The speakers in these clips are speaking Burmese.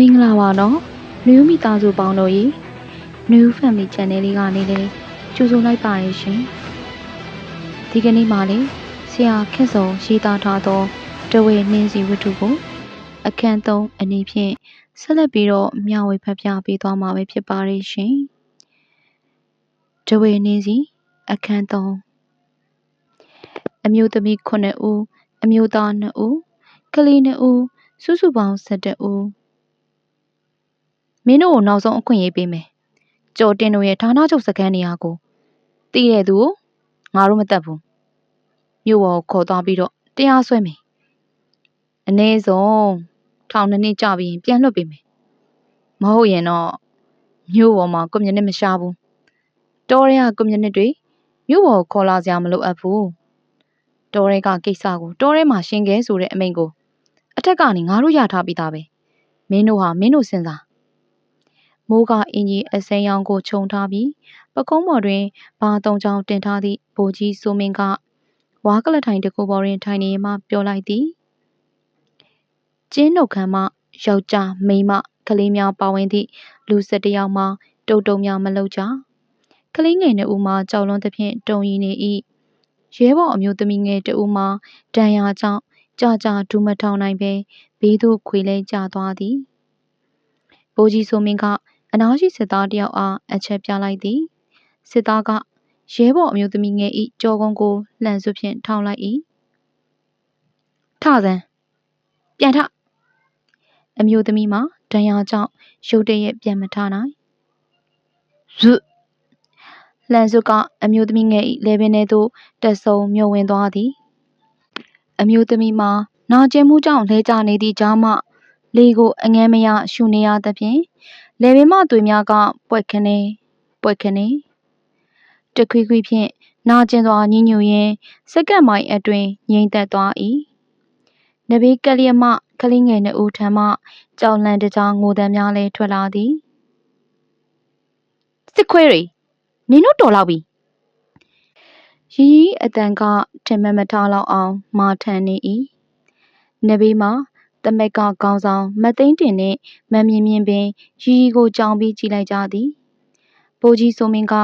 မင်္ဂလာပါနော်နယူးမိသားစုပေါင်းတို့ရေ New Family Channel လေးကနေလေကြိုဆိုလိုက်ပါရရှင်ဒီကနေ့မှလေဆရာခက်စုံရေးသားထားသောတဝေနှင်းစီဝတ္ထုကို အခန်း3အနေဖြင့်ဆက်လက်ပြီးတော့မျှဝေဖတ်ပြပေးသွားမှာပဲဖြစ်ပါရဲ့ရှင်တဝေနှင်းစီအခန်း3အမျိုးသမီး9ဦးအမျိုးသား2ဦးကလေး2ဦးစုစုပေါင်း17ဦး မင်းတို့ကိုနောက်ဆုံးအခွင့်အရေးပေးမယ်။ကျော်တင်တို့ရဲ့ဌာနချုပ်စခန်းနေရာကိုတည်တဲ့သူကိုငါတို့မတတ်ဘူး။မြို့ပေါ်ကိုခေါ်သွားပြီးတော့တရားစွဲမယ်။အနည်းဆုံးထောင်နှစ်နှစ်ကြာပြီးရင်ပြန်လွှတ်ပေးမယ်။မဟုတ်ရင်တော့မြို့ပေါ်မှာကွန်မြူနစ်မရှာဘူး။တော်ရဲကကွန်မြူနစ်တွေမြို့ပေါ်ကိုခေါ်လာစရာမလိုအပ်ဘူး။တော်ရဲကကိစ္စကိုတော်ရဲမှာရှင်းခဲ့ဆိုတဲ့အမိန့်ကိုအထက်ကနေငါတို့ရထားပြီးသားပဲ။မင်းတို့ဟာမင်းတို့စဉ်းစား မိုးကအင်ကြီးအစိမ်းရောင်ကိုခြုံထားပြီးပကုံးပေါ်တွင်ဘာသုံးချောင်းတင်ထားသည့်ဗိုလ်ကြီးစိုးမင်းကဝါကလထိုင်တစ်ခုပေါ်တွင်ထိုင်နေမှပြောလိုက်သည်ကျင်းနှုတ်ခမ်းမှယောက်ျားမိန်းမကလေးများပါဝင်သည့်လူ၁၁ယောက်မှတုံတုံများမလုပ်ကြကလေးငယ်နှစ်ဦးမှကြောက်လွန်းသဖြင့်တုံရီနေ၏ရဲဘော်အမျိုးသမီးငယ်တဦးမှဒဏ်ရာကြောင့်ကြာကြာဒူးမထောင်နိုင်ပဲဘေးသို့ခွေလဲကျသွားသည်ဘိုးကြီးစိုးမင်းက အနားရှိစစ်သားတယောက်အားအချက်ပြလိုက်သည်စစ်သားကရဲဘော်အမျိုးသမီးငယ်၏ကြောကုန်းကိုလှန်စွဖြင့်ထောင်းလိုက်၏ထစမ်းပြန်ထအမျိုးသမီးမှာဒဏ်ရာကြောင့်ရုတ်တရက်ပြန်မထနိုင်ဇွလှန်စွကအမျိုးသမီးငယ်၏လေပင်ထဲသို့တက်ဆုံမြုံဝင်သွားသည်အမျိုးသမီးမှာနာကျင်မှုကြောင့်လဲကျနေသည့်ကြားမှလေကိုအငဲမရရှူနေရသဖြင့် လယ်ပင်မသွေများကပွက်ခနေပွက်ခနေတခွေခွေဖြင့်နာကျင်စွာညှိညူရင်းစက္ကန့်မိုင်အတွင်းငြိမ်သက်သွား၏နဘေးကလျက်မှကလေးငယ်နှစ်ဦးထံမှကြောင်လန့်တကြားငိုတမ်းများလည်းထွက်လာသည်စစ်ခွေးတွေနင်တို့တော်လောက်ပြီရီရီအတန်ကထင်မှတ်မထားလောက်အောင်မာထန်နေ၏နဘေးမှာ တမက်ကခေါင်းဆောင် မသိန်းတင်နှင့် မမြင်မြင်ပင် ရီရီကိုကြောင်ပြီး ကြည့်လိုက်ကြသည်ဘိုးကြီးဆိုမင်းက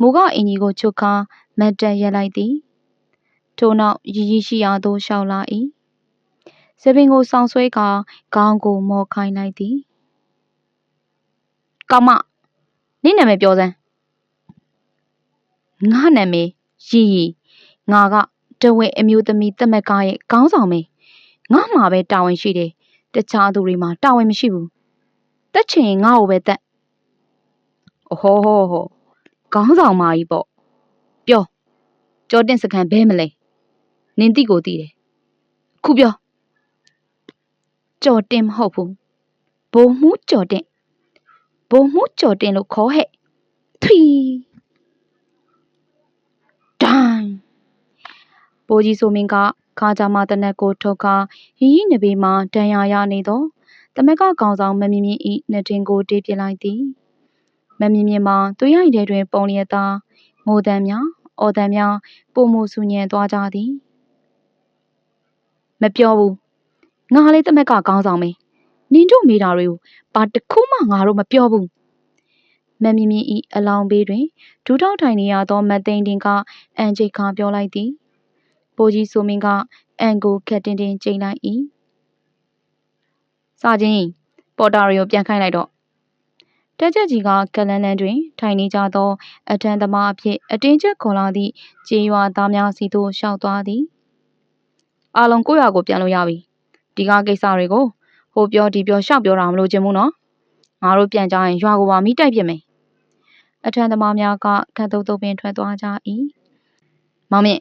မိုးကအင်ကြီးကိုချုပ်ခါမတ်တက်ရက်လိုက်သည် ထို့နောက် ရီရီရှိရာသို့ရှောက်လာ၏စပင်ကိုဆောင်းဆွဲကခေါင်းကို မော်ခိုင်းလိုက်သည် ကောင်မ နင့်နာမည်ပြောစမ်း ငါနာမည် ရီရီ ငါကတဝဲအမျိုးသမီးတမက်ကရဲ့ ခေါင်းဆောင်မ င်းငါမှာပဲတာဝန်ရှိတယ်တခြားသူတွေမှာတာဝန်မရှိဘူးတက်ချင်ငါ့ကိုပဲတက်အဟောဟောဟောခေါင်းဆောင်မကြီးပေါ့ပြောကြောတင်စကန်ဘဲမလဲနင်တိကိုတည်တယ်ခုပြောကြော်တင်မဟုတ်ဘူးဘိုးမှုကြော်တင်ဘိုးမှုကြော်တင်လို့ခေါ်ဟဲ့ထွီဒိုင်း ဘိုးကြီးဆိုမင်းကခါကြမတနက်ကိုထုတ်ခါရီရီနဘေးမှတန်ရာရနေသောတမက်ကကောင်ဆောင်မမြင်မြင်ဤနှစ်တင်ကိုတေးပြလိုက်သည်မမြင်မြင်မှာသူရိုက်တဲ့တွင် ပုံလျက်သားငိုတမ်းများအော်တမ်းများပုံမှုစုညံသွားကြသည်မပြောဘူးငါလေးတမက်ကခေါင်းဆောင်မင်းနင်တို့မိတာတွေကိုဘာတစ်ခုမှငါတို့မပြောဘူးမမြင်မြင်ဤအလောင်းဘေးတွင်ဒူးထောက်ထိုင်နေရသောမသိန်းတင်ကအန်ချိတ်ခါပြောလိုက်သည် ဘိုးကြီးဆိုမင်းကအန်ကိုခက်တင်းတင်းကျိန်လိုက်၏စာချင်းပေါ်တာရီကိုပြန်ခိုင်းလိုက်တော့တက်ချက်ကြီးကကလန်လန်တွင် ထိုင်နေကြသော အထံသမားအဖြစ်အတင်းချက်ခေါ်လာသည့်ကျေးရွာသားများစီသို့ရှောက်သွားသည်အလုံးကိုရွာကိုပြန်လို့ရပြီဒီကကိစ္စတွေကိုဟိုပြောဒီပြောရှောက်ပြောတာမလို့ခြင်းဘူးနော်ငါတို့ပြန်ကြရင်ရွာကိုပါမိတိုက်ပြမယ်အထံသမားများကခတ်တုတ်တုတ်ပင်ထွက်သွားကြ၏မောင်မြင့်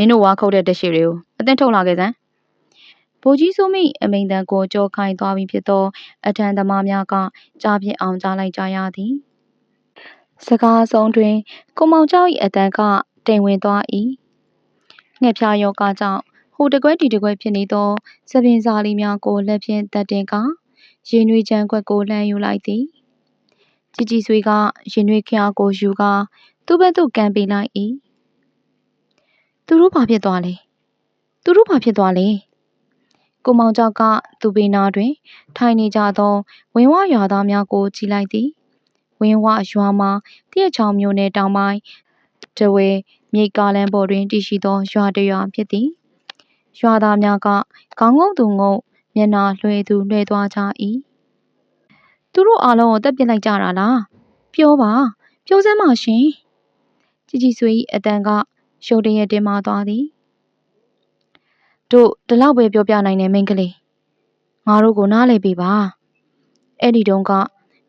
မင်းတို့ဝါခုတ်တဲ့တက်ရှိတွေကိုအသိထုတ်လာခဲ့စမ်းဗိုလ်ကြီးစိုးမိအမိန်တန်ကိုကြောခိုင်သွားပြီဖြစ်သော အထံသမားများကကြားပြစ်အောင်ကြားလိုက်ကြရသည်စကားဆုံးတွင်ကိုမောင်ကျောင်း၏အတန်ကတိမ်ဝင်သွား၏ငှက်ဖြာယောဂကြောင့်ဟိုတကွက်ဒီတကွက်ဖြစ်နေသောသပင်စာလီများကိုလက်ဖြင့်တက်တင်ကရင်နွေးချမ်းခွက်ကိုလှမ်းယူလိုက်သည်ជីជីဆွေကရင်နွေးချားကိုယူကာသူ့ဘက်သို့ကန်ပေးလိုက်၏ သူတို့ဘာဖြစ်သွားလဲသူတို့ဘာဖြစ်သွားလဲကိုမောင်ကျောက်ကသူ့ဘေးနားတွင် ထိုင်နေကြသောဝင်းဝရွာသားများကိုကြည့်လိုက်သည်။ဝင်းဝရွာမှာသရက်ချောင်းမြို့နယ်တောင်ပိုင်းထားဝယ်မြိတ်ကားလမ်းပေါ်တွင်တည်ရှိသောရွာတစ်ရွာဖြစ်သည်။ရွာသားများကခေါင်းငုံ့သူငုံ့မျက်နှာလွှဲသူလွှဲသွားကြ၏။သူတို့အားလုံးကိုသတ်ပစ်လိုက်ကြတာလား။ပြောပါ။ပြောစမ်းပါရှင်။ကြည်ကြည်ဆွေ၏အသံက ရုတ်တရက်တင်းမာသွားသည်။တို့ဒီလောက်ပဲပြောပြနိုင်တယ်မိန်းကလေး။ငါတို့ကိုနားလည်ပေးပါ။အဲ့ဒီတုန်းက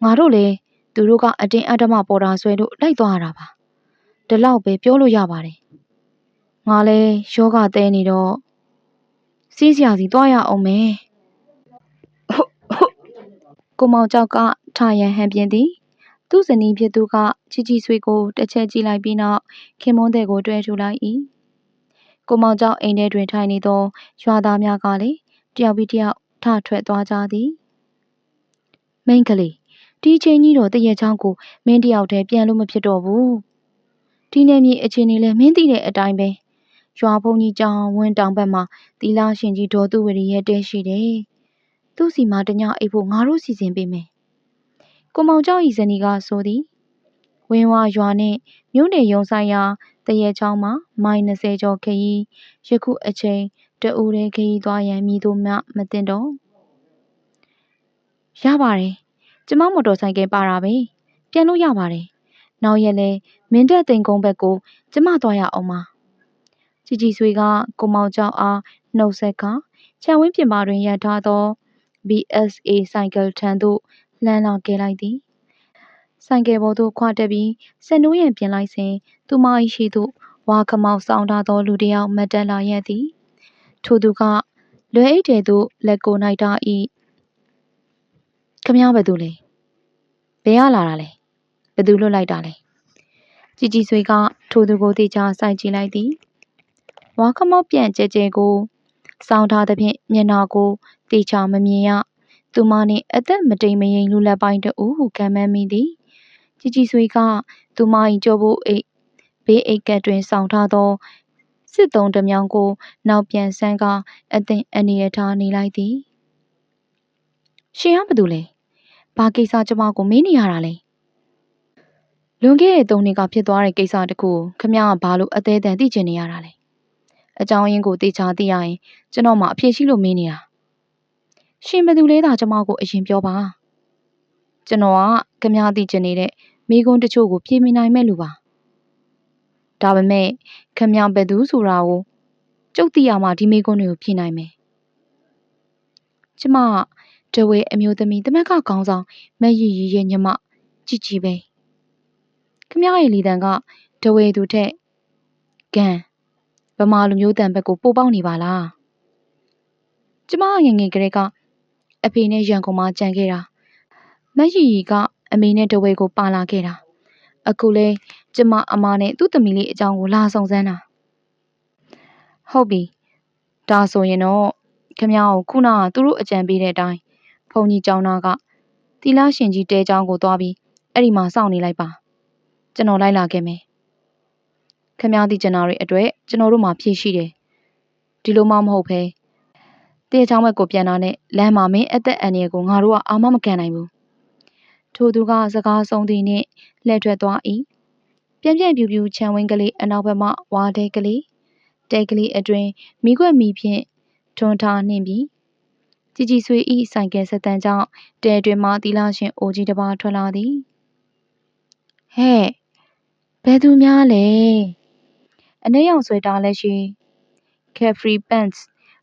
ငါတို့လည်းသူတို့ကအတင်းအဓမ္မပေါ်တာဆွဲလို့လိုက်သွားရတာပါ။ဒီလောက်ပဲပြောလို့ရပါတယ်။ငါလည်းယောဂသဲနေတော့စီးစရာစီသွားရအောင်မယ်။ကိုမောင်ကျောက်ကထရန်ဟန်ပြင်းသည်။ သူ့ဇနီးဖြစ်သူက ချီချီဆွေကိုတစ်ချက်ကြည့်လိုက်ပြီးနောက် ခင်မွန်းတဲ့ကို တွဲထူလိုက်၏။ကိုမောင်ကျောက်အိမ်ထဲတွင် ထိုင်နေသော ရွာသားများကလည်းတယောက်ပြီးတယောက်ထထွက်သွားကြသည်။မိန်းကလေးဒီချိန်ကြီးတော့တရက်ချောင်းကိုမင်းတယောက်တည်းပြန်လို့မဖြစ်တော့ဘူး။ဒီနယ်မြေအခြေအနေလဲမင်းသိတဲ့အတိုင်းပဲ။ရွာဖုန်ကြီးကြောင်ဝင်းတောင်ဘက်မှာတီလာရှင်ကြီးဒေါ်သူဝရီရဲ့တဲရှိတယ်။သူ့စီမှာတညအိပ်ဖို့ငါတို့စီစဉ်ပေးမယ်။ ကိုမောင်ကျောက်ဤဇနီးကဆိုသည်ဝင်းဝရွာနှင့်မြို့နယ်ရုံဆိုင်ရာတရဲချောင်းမှာမိုင်20ကျော်ခရီးယခုအချိန်တအူးတဲ့ခရီးသွားရန်မြည်တို့မှမတင်တော့ရပါတယ်ကျမမော်တော်ဆိုင်ကယ်ပါတာပဲပြန်လို့ရပါတယ်နောက်ရက်လဲမင်းတက်သိန်ကုန်းဘက်ကိုကျမသွားရအောင်ပါကြည်ကြည်ဆွေကကိုမောင်ကျောက်အားနှုတ်ဆက်ကခြံဝင်းပြင်ပါတွင်ရထားသော BSA ဆိုင်ကယ်ထံသို့ လှမ်းလာခဲ့လိုက်သည်ဆိုင်ကယ်ပေါ်သို့ခွာတက်ပြီးစက်နိုးရန်ပြင်လိုက်စဉ်သူမ၏ရှိသို့ဝါခမောက်ဆောင်ထားသောလူတစ်ယောက်မတ်တက်လာရက်သည်ထိုသူကလွယ်အိတ်တဲသို့လက်ကိုနိုင်တာ၏ခမည်းဘယ်သူလဲဘယ်ရလာတာလဲဘယ်သူလွတ်လိုက်တာလဲကြည်ကြည်ဆွေကထိုသူကိုတေချာစိုက်ကြည့်လိုက်သည်ဝါခမောက်ပြန်ကြဲကြဲကိုစောင်းထားသဖြင့်မျက်နှာကိုတေချာမမြင်ရ သူမနှင့် အသက်မတိမ်မယိမ်လူလက်ပိုင်းတူဟုခံမှန်းမိသည် ကြည်ကြည်ဆွေက သူမ၏ကြောဖို့အိတ် ဘေးအိတ်ကပ်တွင် ဆောင်ထားသော စစ်သုံးတမြောင်ကို နောက်ပြန်ဆန်းကအသင်အနေရထားနေလိုက်သည် ရှင်ကဘာတူလဲ ဘာကိစ္စ ကျမကို မေးနေရတာလဲ လွန်ခဲ့တဲ့၃နှစ်က ဖြစ်သွားတဲ့ ကိစ္စတခုခမကဘာလို့ အသေးအံသိချင်နေရတာလဲ အကြောင်းရင်းကိုသိချာသိရရင် ကျွန်တော်မှအဖြေရှိလို့ မေးနေတာ ရှင်ဘယ်သူလဲသာကျမကိုအရင်ပြောပါကျွန်တော်ကခမသိချင်နေတဲ့မိကွန်းတချို့ကိုဖြေမိနိုင်မဲ့လူပါဒါပေမဲ့ခမဘယ်သူဆိုတာကိုကျုပ်သိရမှဒီမိကွန်းတွေကိုဖြေနိုင်မယ်ကျမဒဝဲအမျိုးသမီးတမက်ကခေါင်းဆောင်မက်ရီရီရဲ့ညမကြည်ကြည်ပဲခမရဲ့လီတန်ကဒဝဲသူထက်ကန်ဗမာလူမျိုးတန်ဘက်ကိုပိုပေါက်နေပါလားကျမငငယ်ကလေးက အဖေနဲ့ရန်ကုန်မှာကြံခဲ့တာမက်ရီရီကအမေနဲ့ဒဝဲကိုပါလာခဲ့တာအခုလဲကျမအမနဲ့သူ့သမီးလေးအကြောင်းကိုလာဆောင်စမ်းတာဟုတ်ပြီဒါဆိုရင်တော့ခမ ्या ကိုခုနကသူတို့အကြံပေးတဲ့အတိုင်းဘုံကြီးကျောင်းသားကတီလာရှင်ကြီးတဲကျောင်းကိုသွားပြီးအဲ့ဒီမှာစောင့်နေလိုက်ပါကျွန်တော်လိုက်လာခဲ့မယ်ခမ ्या ဒီကျနာတွေအတွက်ကျွန်တော်တို့မှာဖြည့်ရှိတယ်ဒီလိုမှမဟုတ်ဘဲ တဲချောင်းဘက်ကိုပြန်လာနဲ့လမ်းမှာမင်းအသက်အန္တရာယ်ကိုငါတို့ကအာမမခံနိုင်ဘူးထိုသူကစကားဆုံးသည်နှင့်လှည့်ထွက်သွား၏ပြင်းပြင်းပြူပြူခြံဝင်းကလေးအနောက်ဘက်မှဝါတဲကလေးတဲကလေးအတွင်မိခွက်မီဖြင့်ထွန်းထားနှင့်ပြီးကြည်ကြည်ဆွေဤဆိုင်ကယ်ဆက်တန်းကြောင့်တဲတွင်မှသီလရှင်အိုကြီးတစ်ပါးထွက်လာသည်ဟဲ့ဘယ်သူများလဲအနှဲ့ရောင်ဆွဲတာလက်ရှိ Carefree Pants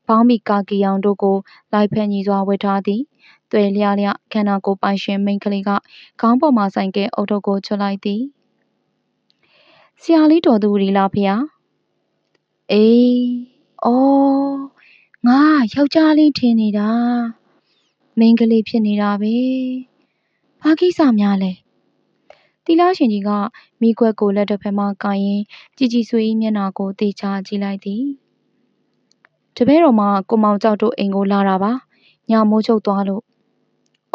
ဘောင်းမီကာကီယောင်တို့ကို လိုက်ဖက်ညီစွာဝတ်ထားသည်သွေလျားလျခန္ဓာကိုယ်ပိုင်ရှင်မိန်းကလေးကခေါင်းပေါ်မှဆိုင်ကဲအုတ်ထုတ်ကိုချွတ်လိုက်သည်ဆရာလေးတော်သူရီလားဖေဟာအေးအော်ငါယောက်ျားလေးထင်နေတာမိန်းကလေးဖြစ်နေတာပဲဘာကိစ္စများလဲတီလာရှင်ကြီးကမိခွက်ကိုလက်တစ်ဖက်မှကိုင်ရင်ကြည်ကြည်ဆွေ၏မျက်နှာကိုတေချာကြည့်လိုက်သည် တပည့်တော်မကိုမောင်ကျောက်တို့အိမ်ကိုလာတာပါညမိုးချုပ်သွားလို့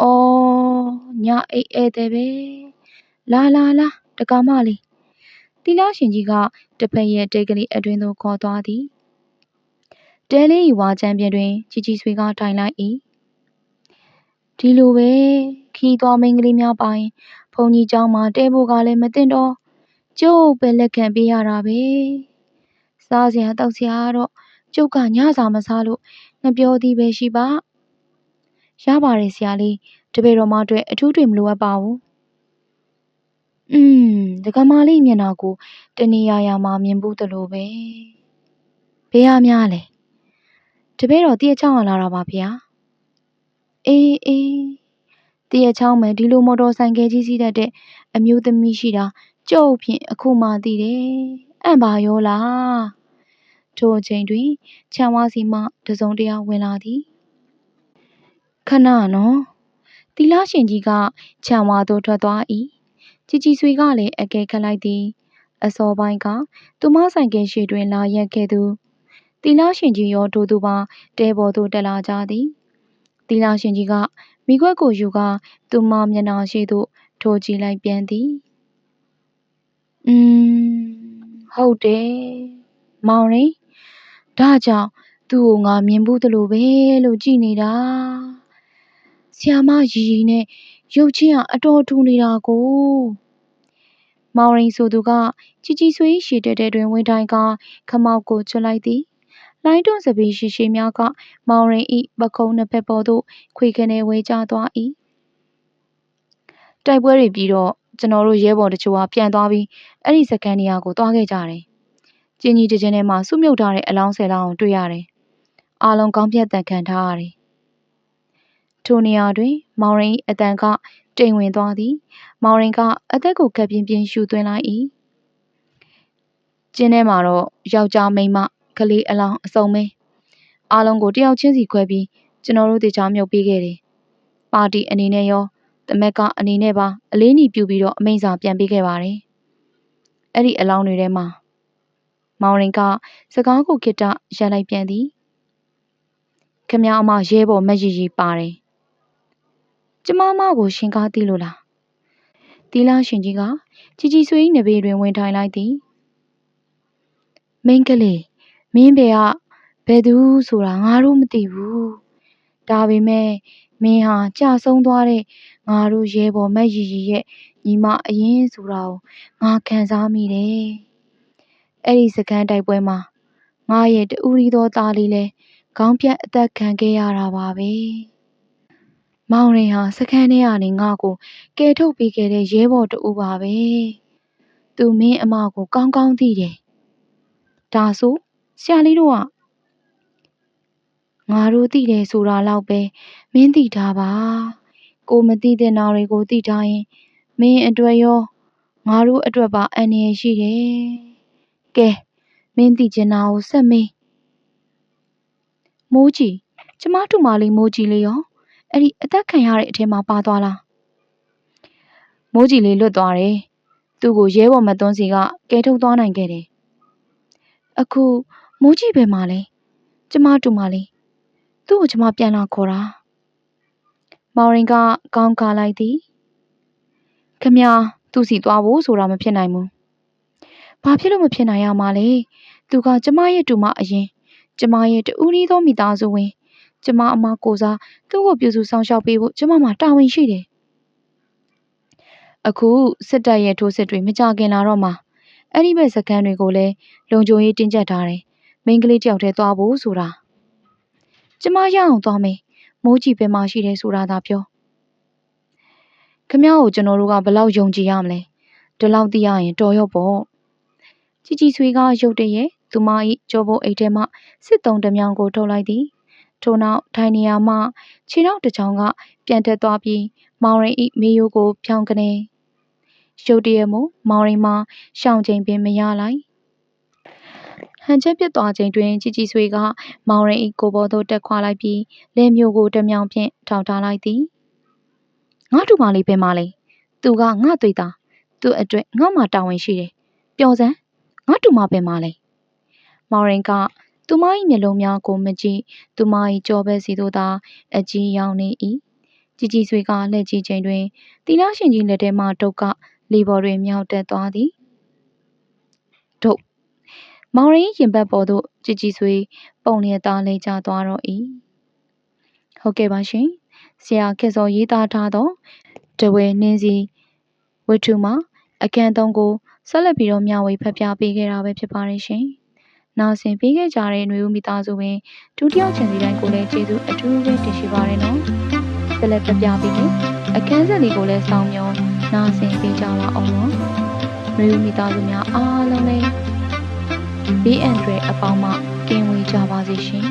အော်ညအိတ်ဧည့်သည်ပဲလာလာလာတကာမလေးတီလာရှင်ကြီးကတဖက်ရဲ့တဲကလေးအတွင်းသို့ခေါ်သွားသည်တ တဲလေးဤဝါချမ်းပြင်တွင်ជីជីဆွေကထိုင်လိုက်၏ဒီလိုပဲခီးသွားမင်းကလေးများပိုင်ဘုံကြီးเจ้าမှာတဲဖို့ကလည်းမတင်တော့ကျုပ်ပဲလက်ခံပေးရတာပဲစားစရာတောက်စရာတော့ ကျုပ်ကညစာမစားလို့ငပြောသည်ပဲရှိပါရပါတယ်ဆရာလေးတပည့်တော်မအတွက်အထူးတွေမလိုအပ်ပါဘူးอืมဒကမာလေးမျက်နှာကိုတနေရာရာမှာမြင်ဘူးတလို့ပဲဘေးဟာများလဲတပည့်တော်တည့်ချောင်းလာတာပါဗျာအေးအေးတည့်ချောင်းမယ်ဒီလိုမော်တော်ဆိုင်ကယ်ကြီးစီးတတ်တဲ့အမျိုးသမီးရှိတာကျုပ်ဖြင့်အခုမှသိတယ်အံ့ပါရောလား ထိုအချိန်တွင်ခြံဝါစီမှတစုံတရာဝင်လာသည်ခဏနော်တီလာရှင်ကြီးကခြံဝါသို့ထွက်သွား၏ជីជីဆွေကလည်းအကဲခတ်လိုက်သည်အစောပိုင်းကသူမဆိုင်ကယ်ရှိတွင်လာရက်ခဲ့သူတီလာရှင်ကြီးရောထိုသူပါတဲပေါ်သို့တက်လာကြသည်တီလာရှင်ကြီးကမိခွက်ကိုယူကာသူမမျက်နှာရှိသို့ထိုးကြည့်လိုက်ပြန်သည်อืมဟုတ်တယ်မောင်ရင် ဒါကြောင့်သူ့ကိုငါမြင်ဘူးသလိုပဲလို့ကြည်နေတာဆီယာမရီရီနဲ့ရုပ်ချင်းကအတော်ထူနေတာကိုမောင်ရင်ဆိုသူကជីជីဆွေးရှည်တဲတဲတွင်ဝင်တိုင်းကခမောက်ကိုချွတ်လိုက်သည်လိုင်းတွန်းစပီးရှိရှိများကမောင်ရင်ဤပခုံးနှစ်ဖက်ပေါ်သို့ခွေခနဲဝဲကျသွား၏တိုက်ပွဲတွေပြီးတော့ကျွန်တော်တို့ရဲဘော်တချို့ကပြန်သွားပြီးအဲ့ဒီစကန်နေရာကိုသွားခဲ့ကြတယ်။ ကျင်းကြီးတချင်းထဲမှာစုမြုပ်ထားတဲ့အလောင်းဆယ်လောင်းကိုတွေ့ရတယ်။အားလုံးကောင်းပြတ်တန်ခံထားရတယ်။ထိုနေရာတွင် မောင်ရင်အတန်ကတိမ်ဝင်သွားသည်။မောင်ရင်ကအသက်ကိုကပ်ပြင်းပြင်းရှူသွင်းလိုက်၏။ကျင်းထဲမှာတော့ယောက်ျားမိန်းမကလေးအလောင်းအစုံပဲ။အားလုံးကိုတယောက်ချင်းစီခွဲပြီးကျွန်တော်တို့တေချာမြုပ်ပေးခဲ့တယ်။ပါတီအနေနဲ့ရောတမက်ကအနေနဲ့ပါအလေးညီပြုပြီးတော့အမိန့်စာပြန်ပေးခဲ့ပါတယ်။အဲ့ဒီအလောင်းတွေထဲမှာ မောင်ရင်ကစကားကိုကိတ္တရက်လိုက်ပြန်သည်။ခမအမရဲဘော်မက်ရီရီပါတယ်။ကျမမကိုရှင်ကားသိလို့လား။တီလာရှင်ကြီးကជីជីဆွေးနဘေးတွင်ဝင်ထိုင်လိုက်သည်။မင်းကလေးမင်းဘေကဘယ်သူဆိုတာငါတို့မသိဘူး။ဒါပေမဲ့မင်းဟာကြာဆုံးသွားတဲ့ငါတို့ရဲဘော်မက်ရီရီရဲ့ညီမအရင်ဆိုတာကိုငါခံစားမိတယ်။ အဲ့ဒီစကန်းတိုက်ပွဲမှာငါရဲ့တူရီသောသားလေးလဲခေါင်းပြတ်အသက်ခံခဲ့ရတာပါပဲ။မောင်ရင်ဟာစကန်းထဲကနေငါ့ကိုကယ်ထုတ်ပေးခဲ့တဲ့ရဲဘော်တူပါပဲ။သူမင်းအမကိုကောင်းကောင်းသိတယ်။ဒါဆိုဆရာလေးတို့ကငါတို့သိတယ်ဆိုတာလောက်ပဲမင်းသိထားပါကိုမသိတဲ့နာတွေကိုသိထားရင်မင်းအတွက်ရောငါတို့အတွက်ပါအန္တရာယ်ရှိတယ် ကဲမင်းသိချင်တာကိုဆက်မေးမိုးကြီးကျမတို့မလေးမိုးကြီးလေးရောအဲ့ဒီအသက်ခံရတဲ့အထဲမှာပါသွားလားမိုးကြီးလေးလွတ်သွားတယ်သူ့ကိုရဲဘော်မသွန်းစီကကဲထုတ်သွားနိုင်ခဲ့တယ်အခုမိုးကြီးပဲမလဲကျမတို့မလေးသူ့ကိုကျမပြန်လာခေါ်တာမောင်ရင်ကကောင်းကားလိုက်သည်ခမသူ့စီသွားဖို့ဆိုတာမဖြစ်နိုင်ဘူး ဘာဖြစ်လို့မဖြစ်နိုင်ရမှာလဲသူကကျမရဲ့တူမအရင်ကျမရဲ့တူရီသောမိသားစုဝင်ကျမအမကိုစားသူ့ကိုပြုစုဆောင်ရှောက်ပေးဖို့ကျမမှာတာဝန်ရှိတယ်အခုစစ်တပ်ရဲ့ထိုးစစ်တွေမကြခင်လာတော့မှအဲ့ဒီဘက်စကန်တွေကိုလည်းလုံခြုံရေးတင်းကျပ်ထားတယ်မိန်းကလေးတယောက်တည်းသွားဖို့ဆိုတာကျမရအောင်သွားမယ်မိုးကြီးပဲမရှိတယ်ဆိုတာသာပြောခမ ्या ကိုကျွန်တော်တို့ကဘလောက်ယုံကြည်ရမလဲဒီလောက်သိရရင်တော်ရော့ပေါ့ ချီချီဆွေကရုတ်တရက်သူမ၏ကြောဘိုးအိတ်ထဲမှစစ်တုံးတစ်မြောင်ကိုထုတ်လိုက်သည်ထို့နောက်ထိုင်နေရာမှခြေနောက်တစ်ချောင်းကပြန်တက်သွားပြီးမောင်ရင်၏မေယိုကိုဖြောင်းကနေရုတ်တရက်မို့မောင်ရင်မှာရှောင်ချိန်ပင်မရလိုက်ဟန်ချက်ပြတ်သွားချိန်တွင်ជីជីဆွေကမောင်ရင်၏ကိုပေါ်သို့တက်ခွာလိုက်ပြီးလက်မျိုးကိုတမြောင်ဖြင့်ထောင်ထားလိုက်သည်ငါတို့မလေးပဲမလေးသူကငါတွေ့တာသူ့အတွက်ငါမှတာဝန်ရှိတယ်ပျော်စမ်း ငါတူမပဲမလေးမောင်ရင်ကသူမ၏မျက်လုံးများကိုမကြည့်သူမ၏ကြောဘက်စီသို့သာအကြီးရောက်နေ၏ជីជីဆွေကလှည့်ကြည့်ချိန်တွင်တီလာရှင်ကြီးလက်ထဲမှဒုတ်ကလေပေါ်တွင်မြောက်တက်သွားသည်ဒုတ်မောင်ရင်ရင်ဘတ်ပေါ်သို့ကြည်ကြည်ဆွေပုံလျက်သားလိမ့်ကျသွားတော့၏ဟုတ်ကဲ့ပါရှင်ဆရာခေစောရေးသားထားသောတဝဲနှင်းစီဝတ္ထုမှာအခန်းသုံးကို ဆက်လက်ပြီးတော့မျှဝေဖတ်ပြပေးခဲ့တာပဲဖြစ်ပါတယ်ရှင်နာဆင်ပေးခဲ့ကြတဲ့ຫນွေဦးမိသားစုဝင်ဒုတိယချင်စီတိုင်းကိုလည်းကျေးဇူးအထူးပဲတင်ရှိပါရနော်ဆက်လက်ဖတ်ပြပေးမယ်အခန်းဆက်လေးကိုလည်းစောင့်မျှော်နာဆင်ပေးကြပါအောင်နော်ຫນွေဦးမိသားစုများအားလုံးလည်း BN တွေအပေါင်းမှကင်းဝေးကြပါစေရှင်